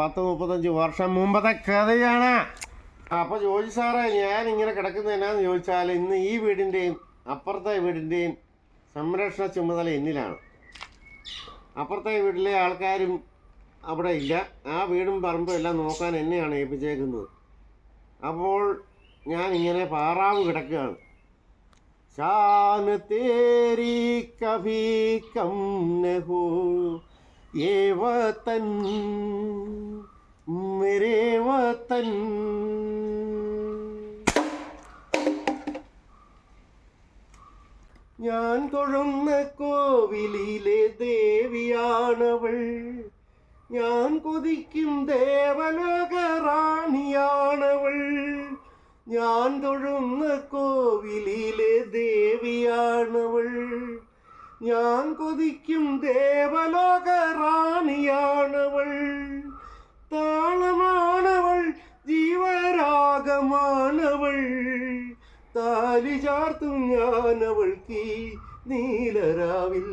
പത്ത് മുപ്പത്തഞ്ച് വർഷം മുമ്പത്തെ കഥയാണ്. അപ്പോൾ ജോജി സാറേ ഞാൻ ഇങ്ങനെ കിടക്കുന്നതിനാന്ന് ചോദിച്ചാൽ ഇന്ന് ഈ വീടിന്റെയും അപ്പുറത്തെ വീടിന്റെയും സംരക്ഷണ ചുമതല എന്നിലാണ്. അപ്പുറത്തെ വീട്ടിലെ ആൾക്കാരും അവിടെ ഇല്ല. ആ വീടും പറമ്പും എല്ലാം നോക്കാൻ എന്നെയാണ് ഏൽപ്പിച്ചേക്കുന്നത്. അപ്പോൾ ഞാൻ ഇങ്ങനെ പാറാവ് കിടക്കുകയാണ്. ശാന തേരി കഭി കം നഹൂ ये वतन मेरे वतन ഞാൻ തൊഴുന്ന കോവിലിലെ ദേവിയാണവൾ ഞാൻ കൊതിക്കും ദേവലോക റാണിയാണവൾ ഞാൻ തൊഴുന്ന കോവിലിലെ ദേവിയാണവൾ ഞാൻ കൊതിക്കും ദേവലോക റാണിയാണവൾ താളമാണവൾ ജീവരാഗമാണവൾ. താലി ചാർത്തും ഞാനവൾക്ക് നീലരാവിൽ.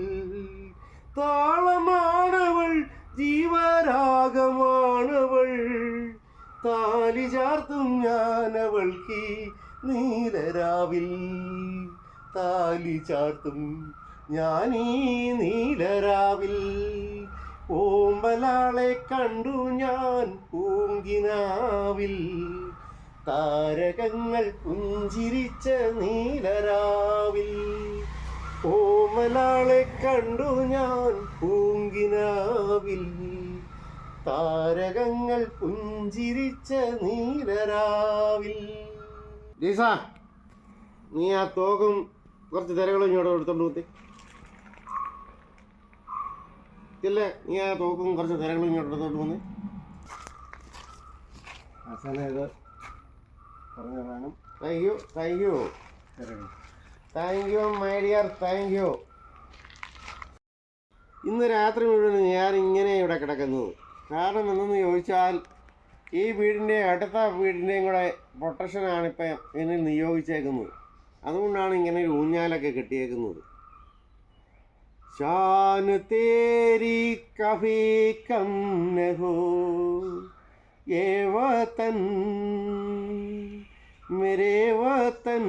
താളമാണവൾ ജീവരാഗമാണവൾ. താലി ചാർത്തും ഞാനവൾക്ക് നീലരാവിൽ. താലി ചാർത്തും ഞാനീ നീലരാവിൽ ഓമ്പലാളെ കണ്ടു ഞാൻ പൂങ്കിനാവിൽ. താരകങ്ങൾ പുഞ്ചിരിച്ച നീലരാവിൽ ഓമലാളെ കണ്ടു ഞാൻ പൂങ്കിനാവിൽ. താരകങ്ങൾ പുഞ്ചിരിച്ച നീലരാവിൽ. ലീസ നീ ആ തോക്കും കുറച്ച് തിരകളും ഇങ്ങോട്ട് എടുത്തോണ്ട് കുത്തി ഇല്ല നീ ആ തോക്കും കുറച്ച് തിരകളും ഇങ്ങോട്ട് വന്ന്. അവസാനം ഇത് പറഞ്ഞു വേണം thank you thank you thank you my dear thank you ഇന്ന് രാത്രി മുഴുവൻ ഞാൻ ഇങ്ങനെ ഇവിടെ കിടക്കുന്നത് കാരണം എന്തെന്ന് ചോദിച്ചാൽ ഈ വീടിന്റെ അടുത്ത വീടിന്റെയും കൂടെ പ്രൊട്ടക്ഷനാണ് ഇപ്പം എന്നിൽ നിയോഗിച്ചേക്കുന്നത്. അതുകൊണ്ടാണ് ഇങ്ങനെ ഒരു ഊഞ്ഞാലൊക്കെ കെട്ടിയേക്കുന്നത്. शान तेरी कभी कम न हो ये वतन मेरे वतन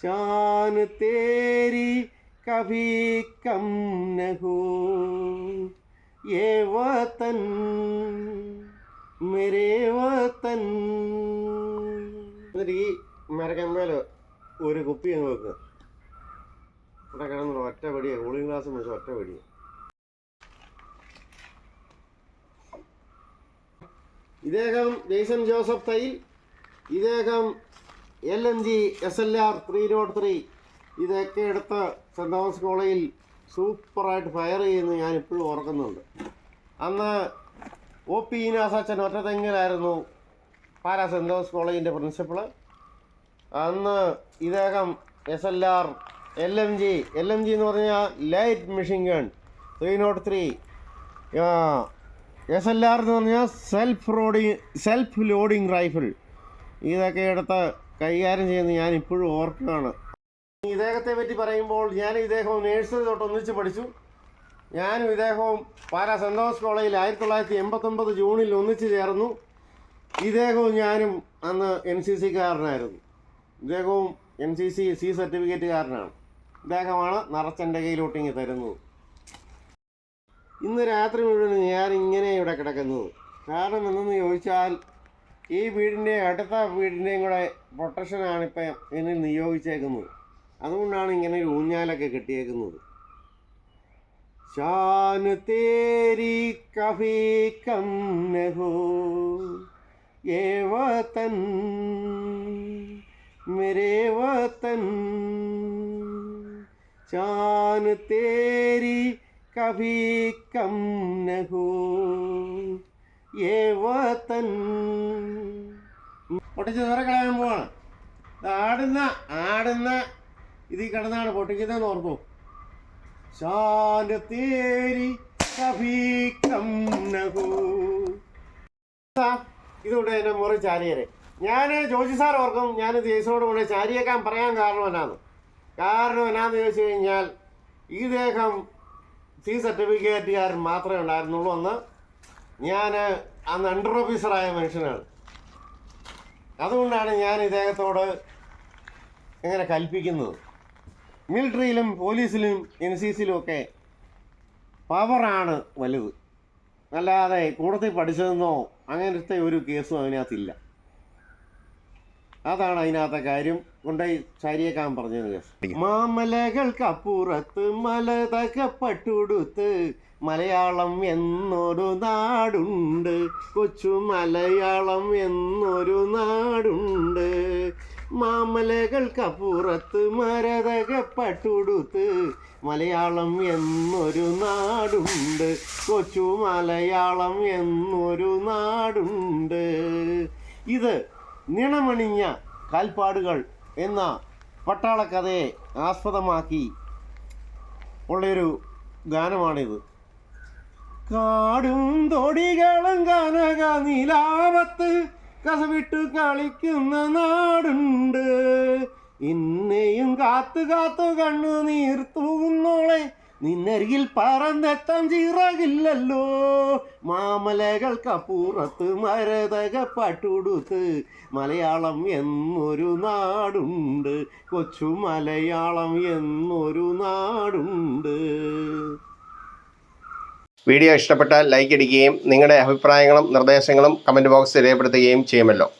शान तेरी कभी कम न हो ये वतन मेरे वतन എന്നിട്ട് ഈ മരക്കമ്പേൽ ഒരു കുപ്പി അങ്ങ് വെക്കുക ഇവിടെ കിടന്നു ഒറ്റ വെടിയാണ് കൂളിംഗ് ഗ്ലാസ് വെച്ച് ഒറ്റ വെടിയാണ് ഇദ്ദേഹം ജെയ്സൺ ജോസഫ് തൈൽ ഇദ്ദേഹം L N G S L R three nought three ഇതൊക്കെ എടുത്ത് സെന്റ് തോമസ് കോളേജിൽ സൂപ്പറായിട്ട് ഫയർ ചെയ്യുന്നത് ഞാൻ ഇപ്പോഴും ഓർക്കുന്നുണ്ട്. അന്ന് ഒ പി ഈനാസച്ചൻ ഒറ്റത്തെങ്കിലായിരുന്നു പാല സെന്റ് തോമസ് കോളേജിന്റെ പ്രിൻസിപ്പൾ അന്ന് ഇദ്ദേഹം S L R L M G L M G എന്ന് പറഞ്ഞാൽ light machine gun three nought three S L R എന്ന് പറഞ്ഞാൽ self loading self loading rifle ഇതൊക്കെ എടുത്ത് കൈകാര്യം ചെയ്യുന്നത് ഞാൻ ഇപ്പോഴും ഓർക്കുകയാണ്. ഇദ്ദേഹത്തെ പറ്റി പറയുമ്പോൾ ഞാൻ ഇദ്ദേഹവും നേഴ്സറി തൊട്ട് ഒന്നിച്ച് പഠിച്ചു. ഞാനും ഇദ്ദേഹവും പാലാ സെന്റ് തോമസ് കോളേജിൽ ആയിരത്തി തൊള്ളായിരത്തി എൺപത്തൊമ്പത് ജൂണിൽ ഒന്നിച്ച് ചേർന്നു. ഇദ്ദേഹവും ഞാനും അന്ന് എൻ സി സിക്കാരനായിരുന്നു ഇദ്ദേഹവും എൻ സി സി സി സർട്ടിഫിക്കറ്റുകാരനാണ് ഇദ്ദേഹമാണ് നിറച്ചെൻ്റെ കയ്യിലോട്ടിങ്ങി തരുന്നത് ഇന്ന് രാത്രി മുഴുവൻ ഞാൻ ഇങ്ങനെ ഇവിടെ കിടക്കുന്നത് കാരണം എന്തെന്ന് ചോദിച്ചാൽ ഈ വീടിൻ്റെ അടുത്ത വീടിൻ്റെയും കൂടെ പ്രൊട്ടക്ഷനാണ് ഇപ്പം എന്നിൽ നിയോഗിച്ചേക്കുന്നത് അതുകൊണ്ടാണ് ഇങ്ങനെ ഒരു ഊഞ്ഞാലൊക്കെ കെട്ടിയേക്കുന്നത് शान तेरी कभी कम न हो ये वतन मेरे वतन शान तेरी कभी कम न हो ये वतन പൊട്ടിച്ച് ദൂരെ കളയാൻ പോവാണ് ആടുന്ന ആടുന്ന ഇതിൽ കിടന്നാണ് പൊട്ടിക്കുന്നതെന്ന് ഓർമ്മ शान तेरी कभी कम न हो ഇതുകൊണ്ട് എന്നെ മുറി ചാരിയരെ ഞാൻ ജോജി സാർ ഓർക്കും ഞാൻ ദേശോട് കൂടെ ചാരിയേക്കാൻ പറയാൻ കാരണം എന്നാന്ന് കാരണം എന്നാന്ന് ചോദിച്ചു കഴിഞ്ഞാൽ ഇദ്ദേഹം സി സർട്ടിഫിക്കറ്റുകാരൻ മാത്രമേ ഉണ്ടായിരുന്നുള്ളൂ അന്ന് ഞാൻ അന്ന് അണ്ടർ ഓഫീസറായ മനുഷ്യനാണ്. അതുകൊണ്ടാണ് ഞാൻ ഇദ്ദേഹത്തോട് ഇങ്ങനെ കൽപ്പിക്കുന്നത്. മിലിറ്ററിയിലും പോലീസിലും എൻ സി സിയിലും ഒക്കെ പവറാണ് വലുത്. അല്ലാതെ കൂടുതൽ പഠിച്ചതെന്നോ അങ്ങനത്തെ ഒരു കേസും അതിനകത്തില്ല. അതാണ് അതിനകത്തെ കാര്യം. കൊണ്ടുപോയി ശാരിയേക്കാൻ പറഞ്ഞത് കേസ് മാമലകൾക്കപ്പുറത്ത് മലതകപ്പെട്ടുടുത്ത് മലയാളം എന്നൊരു നാടുണ്ട്. കൊച്ചു മലയാളം എന്നൊരു നാടുണ്ട്. മാമലകൾക്കപ്പുറത്ത് മരതകപ്പെട്ടുടുത്ത് മലയാളം എന്നൊരു നാടുണ്ട്. കൊച്ചു മലയാളം എന്നൊരു നാടുണ്ട്. ഇത് നിണമണിഞ്ഞ കാൽപ്പാടുകൾ എന്ന പട്ടാളക്കഥയെ ആസ്പദമാക്കി ഉള്ളൊരു ഗാനമാണിത്. കാടും തൊടികളും കനക നിലാവത്ത് കസവിട്ട് കളിക്കുന്ന നാടുണ്ട്. ഇന്നെയും കാത്തു കാത്തു കണ്ണു നീർത്തൂന്നോളെ നിന്നരികിൽ പറന്നെത്താൻ ചിറകില്ലല്ലോ. മാമലകൾക്കപ്പുറത്ത് മരതക പട്ടുടുത്ത് മലയാളം എന്നൊരു നാടുണ്ട്. കൊച്ചു മലയാളം എന്നൊരു നാടുണ്ട്. വീഡിയോ ഇഷ്ടപ്പെട്ടാൽ ലൈക്ക് അടിക്കുകയും നിങ്ങളുടെ അഭിപ്രായങ്ങളും നിർദ്ദേശങ്ങളും കമന്റ് ബോക്സിൽ രേഖപ്പെടുത്തുകയും ചെയ്യുമല്ലോ.